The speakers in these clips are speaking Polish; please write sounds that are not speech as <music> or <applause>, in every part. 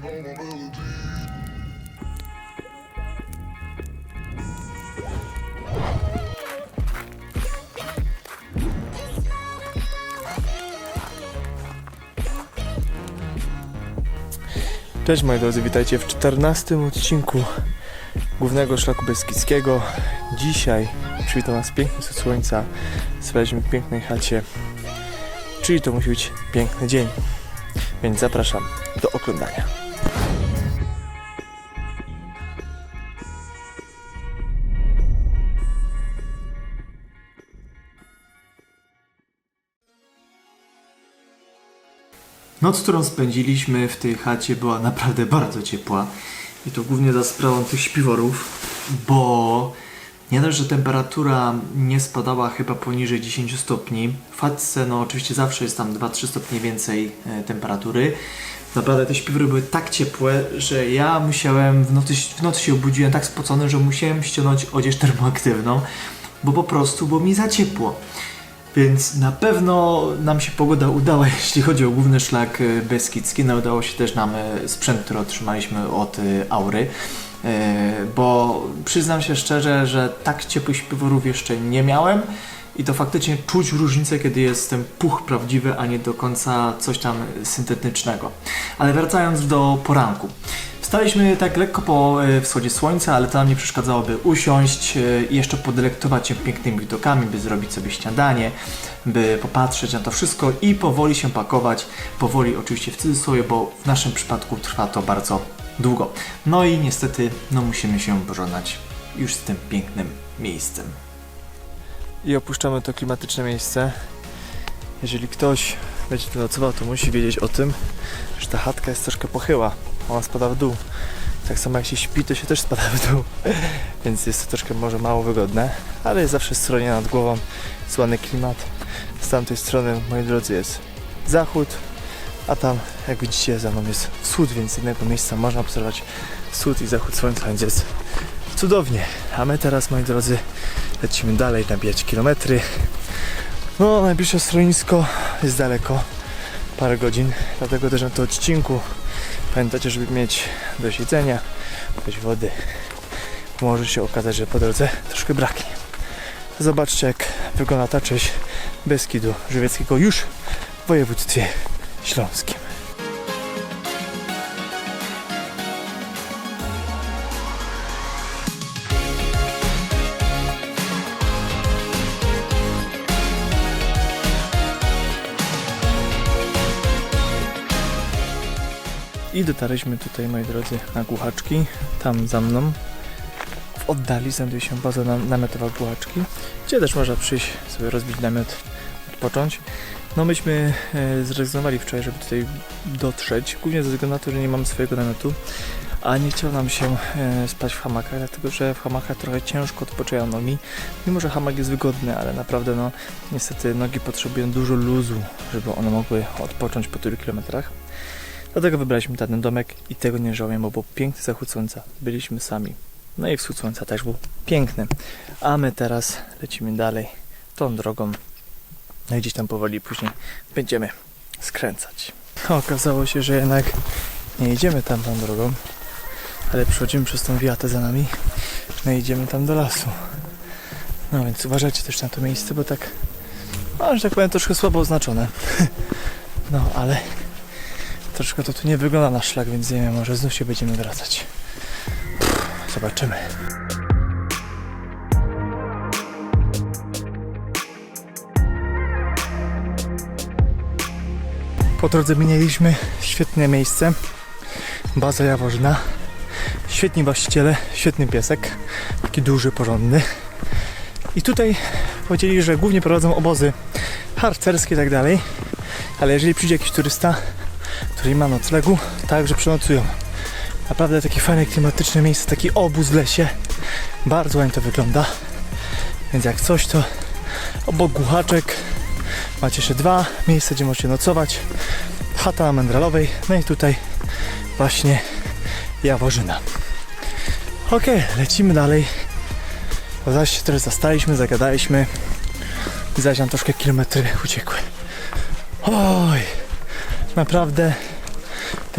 Cześć moi drodzy, witajcie w 14 odcinku Głównego Szlaku Beskidzkiego. Dzisiaj przywitał nas piękny wschód słońca. Spaliśmy w pięknej chacie, czyli to musi być piękny dzień. Więc zapraszam do oglądania. Noc, którą spędziliśmy w tej chacie była naprawdę bardzo ciepła. I to głównie za sprawą tych śpiworów, bo nie dość, że temperatura nie spadała chyba poniżej 10 stopni. W chatce, no oczywiście zawsze jest tam 2-3 stopnie więcej e, temperatury. Naprawdę te śpiwory były tak ciepłe, że ja musiałem w nocy, w nocy się obudziłem tak spocony, że musiałem ściągnąć odzież termoaktywną, bo po prostu było mi za ciepło. Więc na pewno nam się pogoda udała, <laughs> jeśli chodzi o główny szlak e, beskidzki. No, udało się też nam e, sprzęt, który otrzymaliśmy od e, Aury. Bo przyznam się szczerze, że tak ciepłych śpiworów jeszcze nie miałem. I to faktycznie czuć różnicę, kiedy jest ten puch prawdziwy, a nie do końca coś tam syntetycznego. Ale wracając do poranku. Wstaliśmy tak lekko po e, wschodzie słońca, ale to nam nie przeszkadzało, by usiąść e, i jeszcze podelektować się pięknymi widokami, by zrobić sobie śniadanie, by popatrzeć na to wszystko i powoli się pakować. Powoli oczywiście w cudzysłowie, bo w naszym przypadku trwa to bardzo długo. No i niestety, no musimy się pożegnać już z tym pięknym miejscem. I opuszczamy to klimatyczne miejsce. Jeżeli ktoś będzie tu nocował, to musi wiedzieć o tym, że ta chatka jest troszkę pochyła. Ona spada w dół. Tak samo jak się śpi, to się też spada w dół. <laughs> Więc jest to troszkę może mało wygodne, ale jest zawsze stronie nad głową. Jest ładny klimat. Z tamtej strony, moi drodzy, jest zachód, a tam, jak widzicie, za mną jest wschód, więc z jednego miejsca można obserwować wschód i zachód słońca, więc jest cudownie. A my teraz, moi drodzy, lecimy dalej, nabijać kilometry. No, najbliższe schronisko jest daleko, parę godzin, dlatego też na tym odcinku pamiętajcie, żeby mieć dość jedzenia, dość wody. Może się okazać, że po drodze troszkę braknie. Zobaczcie, jak wygląda ta część Beskidu Żywieckiego już w województwie śląskim. Dotarliśmy tutaj, moi drodzy, na Głuchaczki. Tam za mną, w oddali, znajduje się baza nam- namiotowa Głuchaczki, gdzie też można przyjść, sobie rozbić namiot, odpocząć. No myśmy e, zrezygnowali wczoraj, żeby tutaj dotrzeć, głównie ze względu na to, że nie mamy swojego namiotu, a nie chciało nam się e, spać w hamakach, dlatego że w hamakach trochę ciężko odpoczywają nogi. Mimo, że hamak jest wygodny, ale naprawdę no niestety nogi potrzebują dużo luzu, żeby one mogły odpocząć po tylu kilometrach. Dlatego wybraliśmy ten domek i tego nie żałuję, bo był piękny zachód słońca. Byliśmy sami. No i wschód słońca też był piękny. A my teraz lecimy dalej tą drogą. No i gdzieś tam powoli później będziemy skręcać. Okazało się, że jednak nie idziemy tam tą drogą, ale przechodzimy przez tą wiatę za nami. No i idziemy tam do lasu. No więc uważajcie też na to miejsce, bo tak, no, że tak powiem, troszkę słabo oznaczone. <laughs> No ale Troszkę to tu nie wygląda na szlak, więc nie wiem, może znów się będziemy wracać. Zobaczymy. Po drodze minęliśmy świetne miejsce. Baza Jaworzyna. Świetni właściciele, świetny piesek. Taki duży, porządny. I tutaj powiedzieli, że głównie prowadzą obozy harcerskie i tak dalej. Ale jeżeli przyjdzie jakiś turysta, który ma noclegu, także przenocują. Naprawdę takie fajne, klimatyczne miejsce, taki obóz w lesie. Bardzo ładnie to wygląda. Więc jak coś, to obok Głuchaczek macie jeszcze dwa miejsca, gdzie możecie nocować. Chata na no i tutaj właśnie Jaworzyna. Ok, lecimy dalej. Zaś się trochę zastaliśmy, zagadaliśmy. I zaś nam troszkę kilometry uciekły. Oj, naprawdę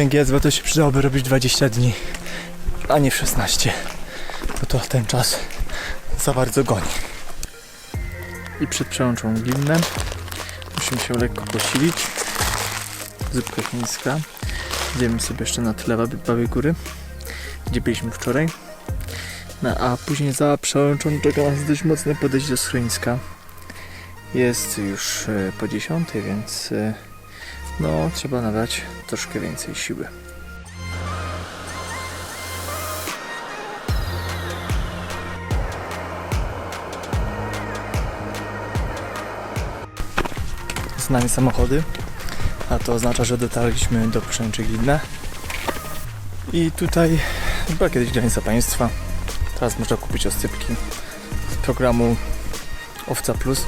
ten GSW to się przydałoby robić 20 dni, a nie w 16. Bo to ten czas za bardzo goni. I przed przełączą Glinę musimy się lekko posilić. Zupka chińska. Idziemy sobie jeszcze na Babi- Babiej Góry, gdzie byliśmy wczoraj. No, a później za przełączą czeka nas dość mocne podejście do schroniska. Jest już e, po 10, więc e, no trzeba nabrać troszkę więcej siły. Z nami samochody, a to oznacza, że dotarliśmy do Przęczy Glidna. I tutaj była kiedyś granica państwa. Teraz można kupić oscypki z programu Owca Plus.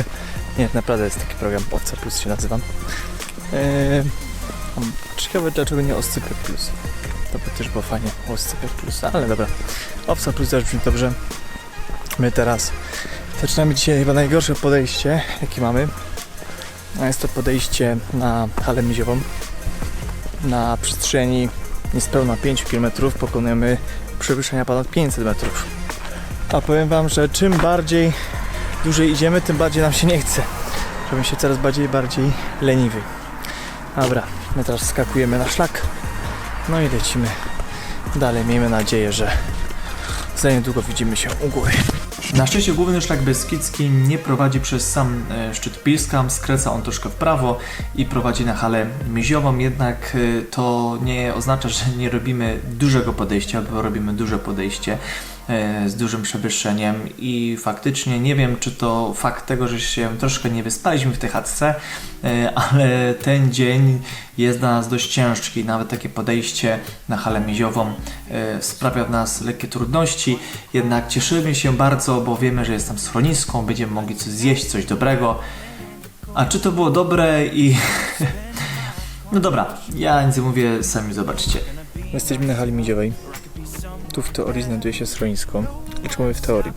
<laughs> Nie, naprawdę jest taki program Owca Plus się nazywa. Eee, ciekawe dlaczego nie Oscypek Plus. To by też było fajnie, Oscypek Plus, ale dobra. Owca Plus też brzmi dobrze. My teraz zaczynamy dzisiaj chyba najgorsze podejście, jakie mamy. A jest to podejście na halę miziową. Na przestrzeni niespełna 5 km pokonujemy przewyższenia ponad 500 metrów. A powiem Wam, że czym bardziej dłużej idziemy, tym bardziej nam się nie chce. Robię się coraz bardziej bardziej leniwy. Dobra, my teraz skakujemy na szlak. No i lecimy dalej. Miejmy nadzieję, że za niedługo widzimy się u góry. Na szczęście główny szlak Beskidzki nie prowadzi przez sam e, szczyt Pilskam, skręca on troszkę w prawo i prowadzi na halę miziową, jednak e, to nie oznacza, że nie robimy dużego podejścia, bo robimy duże podejście z dużym przewyższeniem i faktycznie nie wiem, czy to fakt tego, że się troszkę nie wyspaliśmy w tej chatce, e, ale ten dzień jest dla nas dość ciężki. Nawet takie podejście na halę miziową e, sprawia w nas lekkie trudności, jednak cieszymy się bardzo, bo wiemy, że jest tam schronisko, będziemy mogli coś zjeść, coś dobrego. A czy to było dobre i... <laughs> No dobra, ja nic nie mówię, sami zobaczcie. Jesteśmy na hali miziowej. Tu w teorii znajduje się schronisko. Dlaczego mówię w teorii?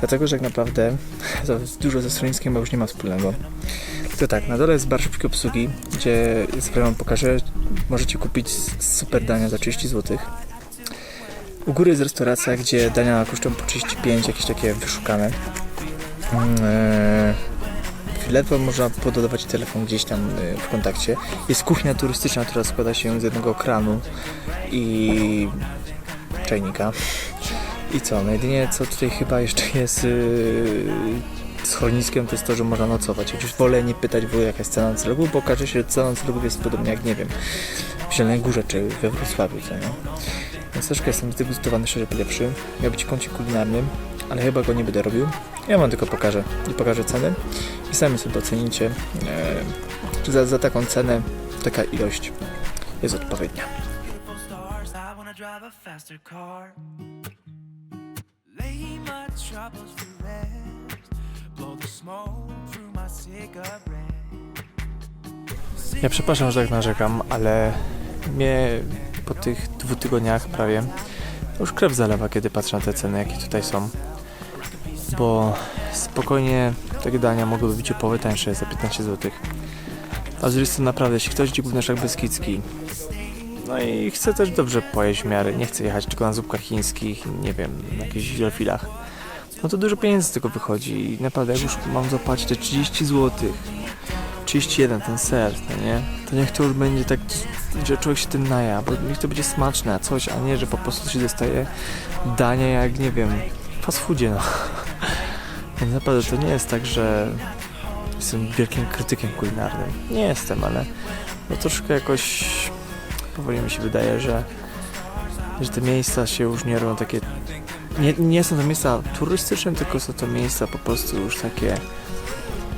Dlatego, że tak naprawdę <laughs> dużo ze schroniskiem już nie ma wspólnego. To tak, na dole jest bar szybkiej obsługi, gdzie z pokażę, możecie kupić super dania za 30 zł. U góry jest restauracja, gdzie dania kosztują po 35, jakieś takie wyszukane. Mm, eee, Ledwo można pododawać telefon gdzieś tam y, w kontakcie. Jest kuchnia turystyczna, która składa się z jednego kranu i czajnika. I co? No jedynie co tutaj chyba jeszcze jest yy, schroniskiem, to jest to, że można nocować. Chociaż wolę nie pytać ogóle jaka jest cena noclegu, bo okaże się, że cena noclegów jest podobnie jak, nie wiem, w Zielonej Górze czy we Wrocławiu, co nie? Więc troszkę jestem zdegustowany, szczerze powiedziawszy. Miał być kącik kulinarny, ale chyba go nie będę robił. Ja wam tylko pokażę i pokażę ceny i sami sobie ocenicie, e, czy za, za taką cenę taka ilość jest odpowiednia. Drive a faster car. Lay my troubles to rest. Blow the smoke through my cigarette. Ja przepraszam, że tak narzekam, ale mnie po tych dwóch tygodniach prawie już krew zalewa, kiedy patrzę na te ceny, jakie tutaj są. Bo spokojnie takie dania mogłyby być połowę tańsze za 15 zł. A z naprawdę, jeśli ktoś idzie główny Beskidzki, no i chce też dobrze pojeść w miarę, nie chce jechać tylko na zupkach chińskich, nie wiem, na jakichś wielofilach, no to dużo pieniędzy tego wychodzi i naprawdę jak już mam zapłacić te 30 złotych 31 ten ser, no nie? To niech to już będzie tak, że człowiek się tym naja, bo niech to będzie smaczne, coś, a nie, że po prostu się dostaje dania jak, nie wiem, fast foodzie, no. <laughs> Więc naprawdę to nie jest tak, że jestem wielkim krytykiem kulinarnym. Nie jestem, ale no troszkę jakoś powoli mi się wydaje, że, że te miejsca się już nie robią takie... Nie, nie są to miejsca turystyczne, tylko są to miejsca po prostu już takie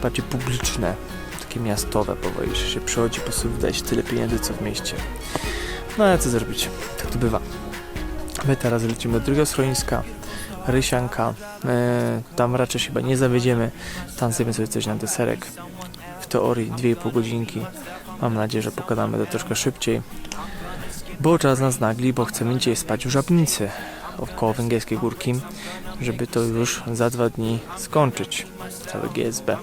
bardziej publiczne takie miastowe powoli, że się przychodzi, po prostu się tyle pieniędzy, co w mieście. No ale co zrobić? Tak to bywa. My teraz lecimy do drugiego schroniska, Rysianka. E, tam raczej chyba nie zawiedziemy. Tam zjemy sobie coś na deserek. W teorii 2,5 godzinki. Mam nadzieję, że pokonamy to troszkę szybciej. Bo czas nas nagli, bo chcemy dzisiaj spać w Żabnicy koło Węgierskiej Górki, żeby to już za dwa dni skończyć. Całe GSB.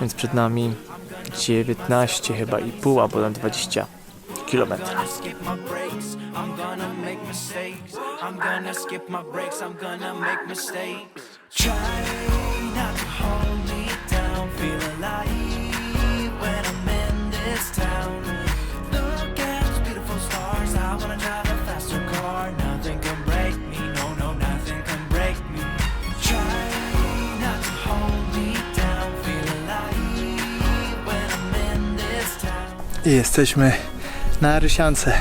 Więc przed nami 19 chyba i pół, albo na 20 kilometra. Try hold me down. Feel alive town. Look at those beautiful stars. I wanna drive a faster car. Nothing can break me. No, no, nothing can break me. Try not to hold me down. Feel alive when I'm in this town. I jesteśmy na Rysiance.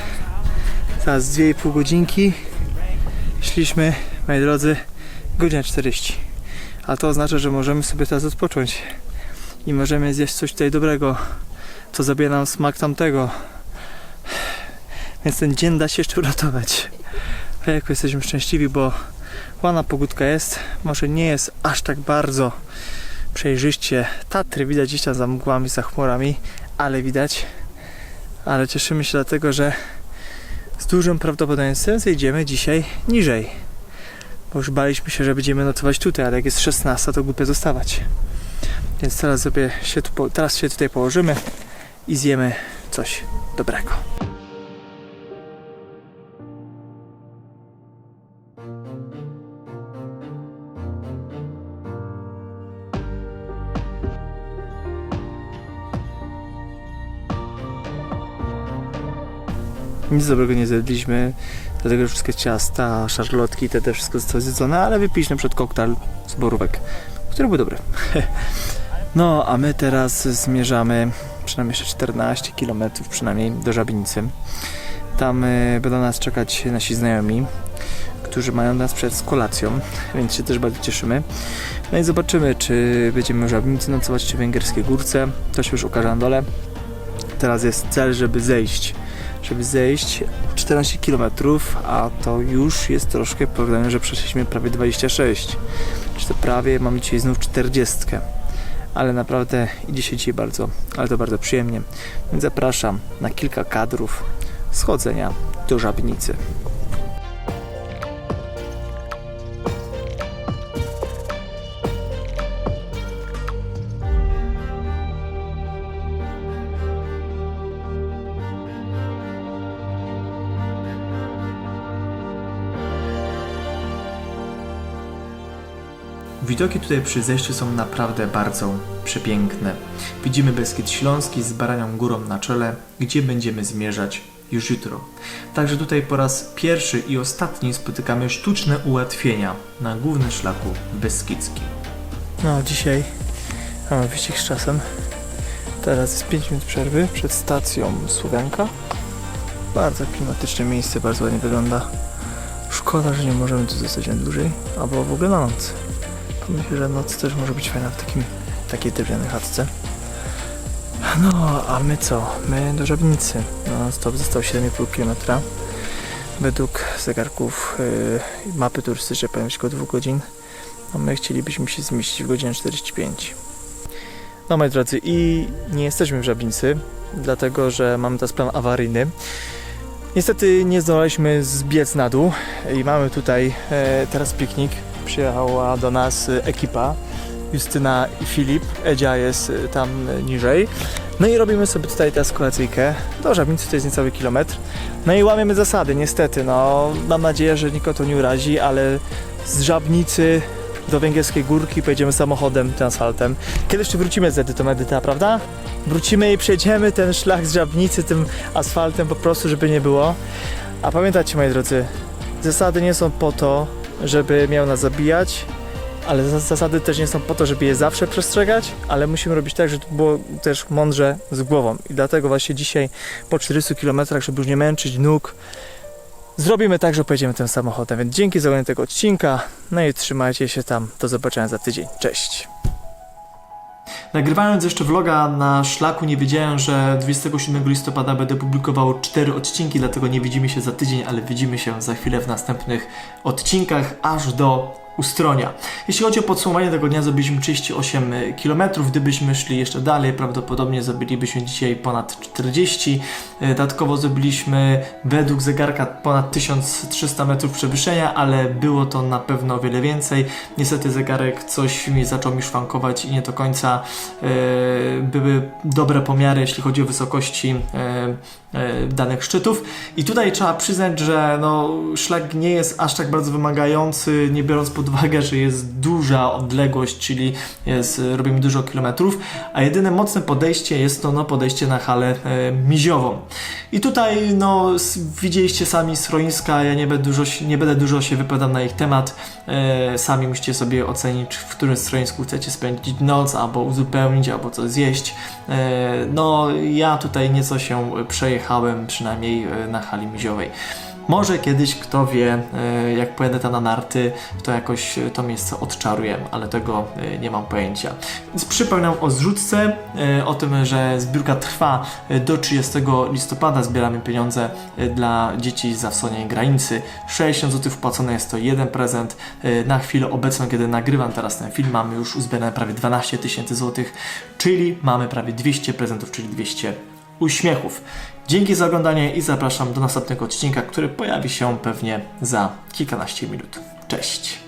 Teraz 2,5 godzinki. Szliśmy, moi drodzy, godzina 40. A to oznacza, że możemy sobie teraz odpocząć. I możemy zjeść coś tutaj dobrego, co zabije nam smak tamtego. Więc ten dzień da się jeszcze uratować. Jako jesteśmy szczęśliwi, bo ładna pogódka jest. Może nie jest aż tak bardzo przejrzyście. Tatry widać gdzieś tam za mgłami, za chmurami, ale widać ale cieszymy się dlatego, że z dużym prawdopodobieństwem zejdziemy dzisiaj niżej. Bo już baliśmy się, że będziemy nocować tutaj, ale jak jest 16, to głupio zostawać. Więc teraz sobie się tu, teraz się tutaj położymy i zjemy coś dobrego. Nic dobrego nie zjedliśmy, dlatego że wszystkie ciasta, szarlotki, te, te wszystko zostało zjedzone, ale wypiliśmy przed koktajl z borówek, który był dobry. <laughs> No, a my teraz zmierzamy przynajmniej jeszcze 14 km przynajmniej do Żabinicy. Tam y, będą nas czekać nasi znajomi, którzy mają nas przed kolacją, więc się też bardzo cieszymy. No i zobaczymy, czy będziemy w Żabinicy nocować, czy w Węgierskiej Górce. To się już ukaże na dole. Teraz jest cel, żeby zejść żeby zejść 14 km, a to już jest troszkę porównanie, że przeszliśmy prawie 26. Czy to prawie mamy dzisiaj znów 40. Ale naprawdę idzie się dzisiaj bardzo, ale to bardzo przyjemnie. Więc zapraszam na kilka kadrów schodzenia do Żabnicy. Widoki tutaj przy zejściu są naprawdę bardzo przepiękne. Widzimy Beskid Śląski z Baranią Górą na czele, gdzie będziemy zmierzać już jutro. Także tutaj po raz pierwszy i ostatni spotykamy sztuczne ułatwienia na głównym szlaku Beskidzkim. No, dzisiaj mamy wyścig z czasem. Teraz jest 5 minut przerwy przed stacją Słowianka. Bardzo klimatyczne miejsce, bardzo ładnie wygląda. Szkoda, że nie możemy tu zostać na dłużej, albo w ogóle na noc. Myślę, że noc też może być fajna w takim, takiej drewnianej chatce. No, a my co? My do Żabnicy. No, stop został 7,5 km. Według zegarków yy, mapy turystycznej być około 2 godzin. No my chcielibyśmy się zmieścić w godzinę 45. No moi drodzy, i nie jesteśmy w Żabnicy, dlatego że mamy teraz plan awaryjny. Niestety nie zdołaliśmy zbiec na dół i mamy tutaj e, teraz piknik. Przyjechała do nas e, ekipa, Justyna i Filip. Edzia jest e, tam e, niżej. No i robimy sobie tutaj teraz kolacyjkę. Do Żabnicy to jest niecały kilometr. No i łamiemy zasady, niestety. No, mam nadzieję, że nikogo to nie urazi, ale z Żabnicy do Węgierskiej Górki pojedziemy samochodem, tym asfaltem. Kiedyś tu wrócimy z Edytą Edyta, prawda? Wrócimy i przejdziemy ten szlak z Żabnicy tym asfaltem po prostu, żeby nie było. A pamiętajcie, moi drodzy, zasady nie są po to, żeby miał nas zabijać, ale zas- zasady też nie są po to, żeby je zawsze przestrzegać, ale musimy robić tak, żeby to było też mądrze z głową. I dlatego właśnie dzisiaj po 400 km, żeby już nie męczyć nóg, zrobimy tak, że pojedziemy tym samochodem. Więc dzięki za oglądanie tego odcinka. No i trzymajcie się tam. Do zobaczenia za tydzień. Cześć. Nagrywając jeszcze vloga na szlaku nie wiedziałem, że 27 listopada będę publikował 4 odcinki, dlatego nie widzimy się za tydzień, ale widzimy się za chwilę w następnych odcinkach aż do Ustronia. Jeśli chodzi o podsumowanie tego dnia, zrobiliśmy 38 km. Gdybyśmy szli jeszcze dalej, prawdopodobnie zrobilibyśmy dzisiaj ponad 40. E, Dodatkowo zrobiliśmy według zegarka ponad 1300 metrów przewyższenia, ale było to na pewno o wiele więcej. Niestety zegarek coś mi zaczął mi szwankować i nie do końca e, były dobre pomiary, jeśli chodzi o wysokości e, danych szczytów. I tutaj trzeba przyznać, że no, szlak nie jest aż tak bardzo wymagający, nie biorąc pod uwagę, że jest duża odległość, czyli jest, robimy dużo kilometrów, a jedyne mocne podejście jest to no, podejście na halę e, miziową. I tutaj no, widzieliście sami schroniska, ja nie będę dużo, nie będę dużo się wypowiadał na ich temat, e, sami musicie sobie ocenić, w którym schronisku chcecie spędzić noc, albo uzupełnić, albo coś zjeść. E, no, ja tutaj nieco się przejechałem, przynajmniej e, na hali miziowej. Może kiedyś, kto wie, e, jak pojadę tam na narty, to jakoś e, to miejsce odczaruję, ale tego e, nie mam pojęcia. Więc przypominam o zrzutce, o tym, że zbiórka trwa do 30 listopada. Zbieramy pieniądze dla dzieci za wschodniej granicy. 60 zł wpłacone jest to jeden prezent. Na chwilę obecną, kiedy nagrywam teraz ten film, mamy już uzbierane prawie 12 tysięcy złotych, czyli mamy prawie 200 prezentów, czyli 200 uśmiechów. Dzięki za oglądanie i zapraszam do następnego odcinka, który pojawi się pewnie za kilkanaście minut. Cześć!